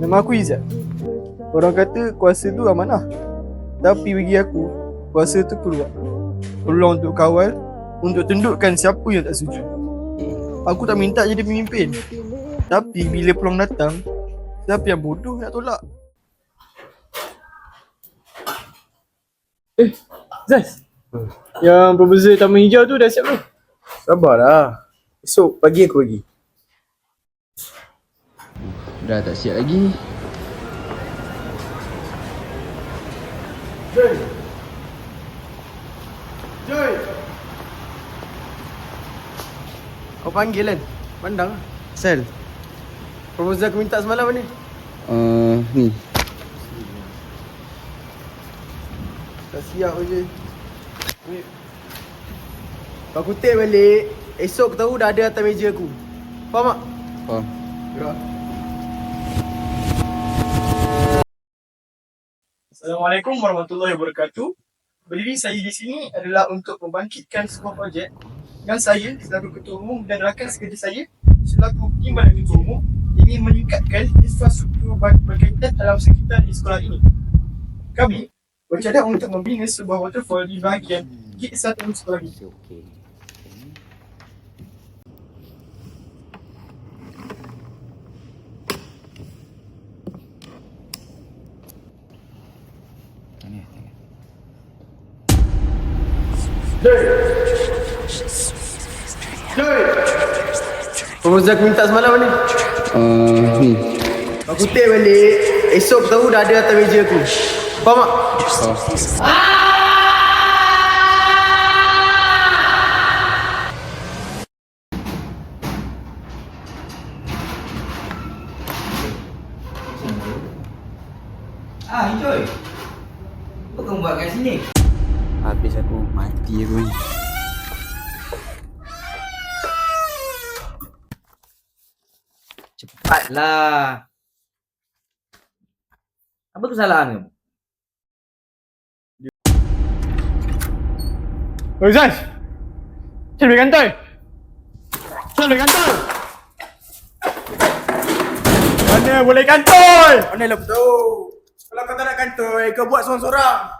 Nama aku Izzat. Orang kata kuasa tu amanah. Tapi bagi aku, kuasa tu peluang. Peluang untuk kawal, untuk tundukkan siapa yang tak setuju. Aku tak minta jadi pemimpin. Tapi bila peluang datang, siapa yang bodoh nak tolak? Eh, Zaz. Yang proposal taman hijau tu dah siap belum? Sabarlah. Esok pagi aku pergi. Dah tak siap lagi. Joy. Joy. Kau panggil kan? Pandang. Sel. Proposal aku minta semalam ni. Uh, ni. Tak siap je. Ni. Kau kutip balik. Esok aku tahu dah ada atas meja aku. Faham tak? Faham. Gerak. Assalamualaikum warahmatullahi wabarakatuh. Berdiri saya di sini adalah untuk membangkitkan sebuah projek yang saya selaku ketua umum dan rakan sekerja saya selaku timbalan ketua umum ingin meningkatkan infrastruktur ber- berkaitan alam sekitar di sekolah ini. Kami bercadang untuk membina sebuah waterfall di bahagian gate satu sekolah ini. Proposal aku minta semalam ni. Uh, ni. Kau kutip balik. Esok tahu dah ada atas meja aku. Faham tak? Faham. Ah, Joy. Apa kamu buat kat sini? Habis aku mati aku ni. Cepatlah. Apa kesalahan kamu? Oi Zaz. Cari balik kantor. Balik kantor. Mana boleh kantor? Mana lah tahu. Kalau kau tak nak kantor, kau buat seorang-seorang.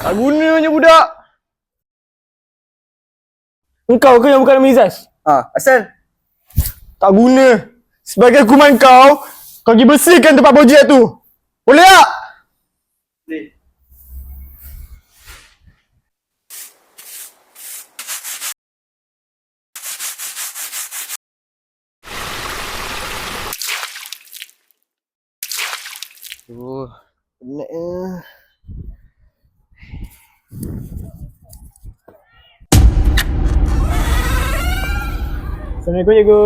Tak gunanya budak. Engkau ke yang bukan nama Izaz? Ah, asal? Tak guna. Sebagai hukuman kau, kau pergi bersihkan tempat projek tu. Boleh tak? Oh, penat eh. Assalamualaikum cikgu.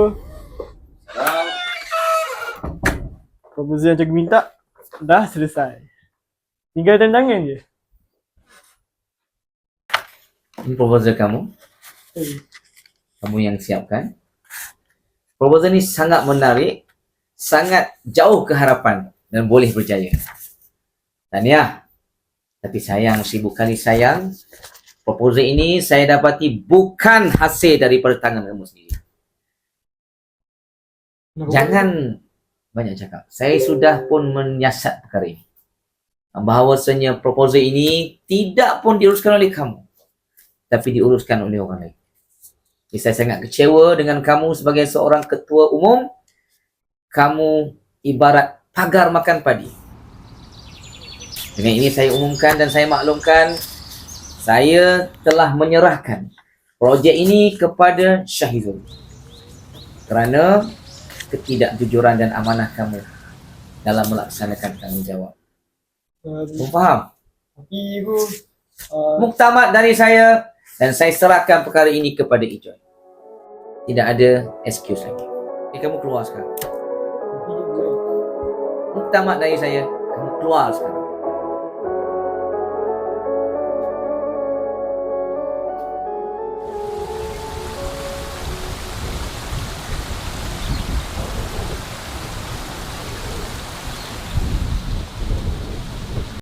Proposal yang cikgu minta dah selesai. Tinggal tanda tangan je. Ini proposal kamu. Eh, Kamu yang siapkan. Proposal ni sangat menarik. Sangat jauh ke harapan. Dan boleh berjaya. Tahniah. Tapi sayang, seribu kali sayang. Proposal ini saya dapati bukan hasil daripada tangan kamu sendiri. Jangan banyak cakap. Saya sudah pun menyiasat perkara ini. Bahawasanya proposal ini tidak pun diuruskan oleh kamu. Tapi diuruskan oleh orang lain. Jadi saya sangat kecewa dengan kamu sebagai seorang ketua umum. Kamu ibarat pagar makan padi. Dengan ini saya umumkan dan saya maklumkan saya telah menyerahkan projek ini kepada Syahizul. Kerana ketidakjujuran dan amanah kamu dalam melaksanakan tanggungjawab. Kamu faham? Cikgu, uh, Muktamad dari saya dan saya serahkan perkara ini kepada Ijoy. Tidak ada excuse lagi. Eh, kamu keluar sekarang. Muktamad dari saya, kamu keluar sekarang.